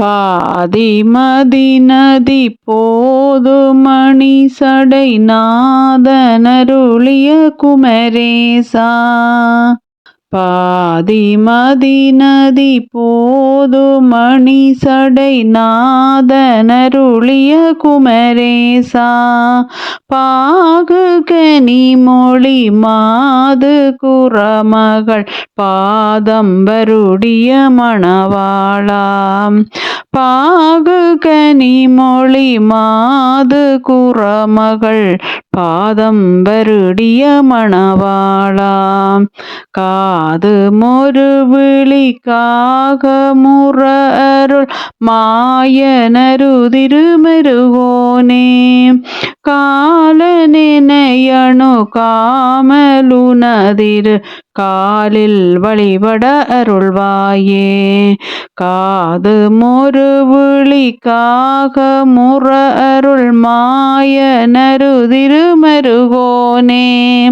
பாதிமதி நதி போது மணி சடை நாதனருளிய குமரேசா. பாதிமதி நதி போது மணி சடை நாதனருளிய குமரேசா. பாகு கனி மொழி மாது குறமகள் பாதம்பருடைய மணவாளாம் பாகு கனி மொழி மாது குறமகள் பாதம்பருடைய மணவாளாம் காது மொரு விழிக்காக முற அருள் மாயனரு திருமெருகோனே காலனினையணு காமலுனதிரு காலில் வழிபட அருள்வாயே. காது மொரு விழிக்காக முற அருள் மாயனரு திருமருகோனே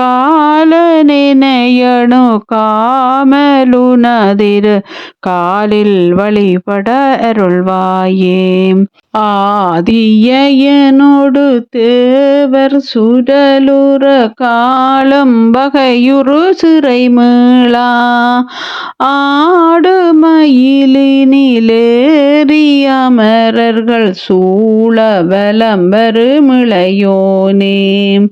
காலனினையணு காமலுனதிரு காலில் வழிபட அருள்வாயே. ஆதியனோடு தேவர் சுடலுற காலம் வகையுறு சிறை மீளா ஆடுமயிலினிலேறியமரர்கள் சூழ வலம்பரு மிளையோனே.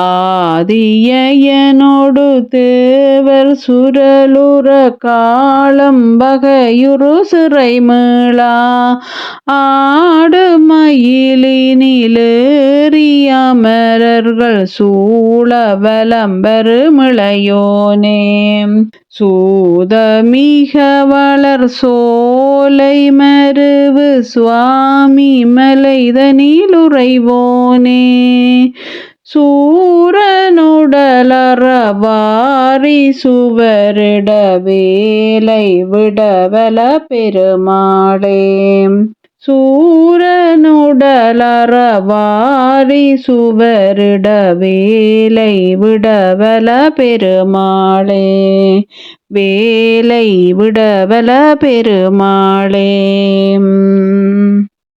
ஆதியனோடு தேவர் சுரலுற காலம் வகையுறு சிறை மீளா ஆ மயிலினிலேறி அமரர்கள் சூழ வலம்பரு சூதமிக வளர் சோலை மருவு சுவாமி மலைதனிலுறைவோனே சூரனுடலறவாரி சுவரிட வேலை விடவல பெருமாளே. சூரனுடலறவாரி சுவரிட வேலை விடவல பெருமாளே. வேலை விடவல பெருமாளே.